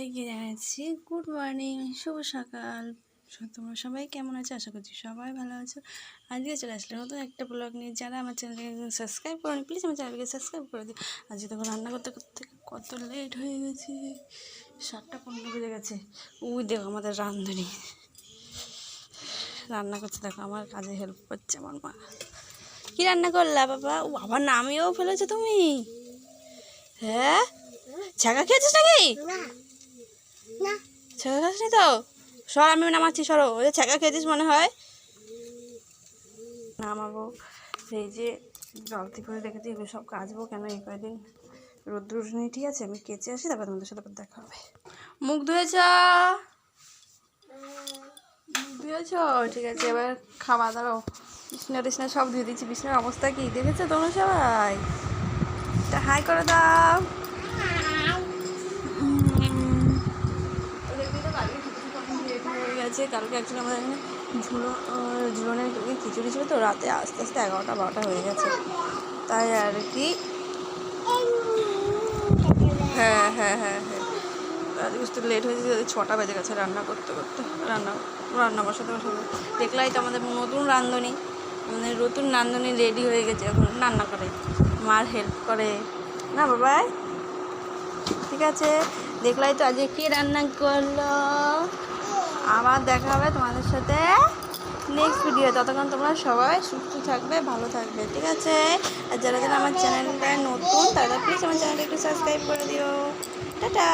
সবাইকে জানাচ্ছি good morning শুভ সকাল। তোমরা সবাই কেমন আছো? আশা করছি সবাই ভালো আছো। আজকে চলে আসলে নতুন একটা ব্লগ নিয়ে। যারা আমার চ্যানেলকে সাবস্ক্রাইব করেনি প্লিজ আমার চ্যানেলকে সাবস্ক্রাইব করে দিই আজকে দেখো রান্না করতে করতে কত লেট হয়ে গেছে। সাতটা পনেরো বেজে গেছে। উই দেখো আমাদের রাঁধুনি রান্না করছে, দেখো আমার কাজে হেল্প করছে আমার মা। কী রান্না করলা বাবা? ও আবার নামিয়েও ফেলেছো তুমি? হ্যাঁ? ছাগা খেয়েছিস নাকি? ছাগা খাসনি তো? সর, আমি নামাচ্ছি, সরো। ওই যে ছাগা খেয়েছিস মনে হয়? নামাবো। এই যে জলতি করে রেখেছি এগুলো সব কাচবো। কেন এই কয়দিন রোদ্র নেই ঠিক আছে, আমি কেচে আসি, তারপর তোমাদের সাথে দেখা হবে। মুখ ধুয়েছ? ধুয়েছ? ঠিক আছে, এবার খাওয়া দাঁড়ো বিছনা টিছনা সব ধুয়ে দিচ্ছি বিছনার অবস্থা কি? দেখেছ তোমরা সবাই? হাই করে দাও। গেছে কালকে অ্যাকচুয়ালি আমাদের এখানে ঝুলো ঝুলনের খিচুড়ি ছিল তো রাতে আস্তে আস্তে এগারোটা, বারোটা হয়ে গেছে। তাই আর কি? হ্যাঁ হ্যাঁ হ্যাঁ হ্যাঁ। আজকে বুঝতে লেট হয়েছে ছটা বেজে গেছে রান্না করতে করতে। রান্না রান্না বসাতে বসাতে। দেখলাই তো আমাদের নতুন রাঁধুনি আমাদের নতুন রাঁধুনি রেডি হয়ে গেছে, এখন রান্না করে। মার হেল্প করে। না বাবাই ঠিক আছে। দেখলাই তো আজকে কি রান্না করল? আবার দেখা হবে তোমাদের সাথে নেক্সট ভিডিও ততক্ষণ তোমরা সবাই সুস্থ থাকবে, ভালো থাকবে, ঠিক আছে? আর যারা যারা আমার চ্যানেলটা নতুন, তারা প্লিজ আমার চ্যানেলটা একটু সাবস্ক্রাইব করে দিও। টাটা!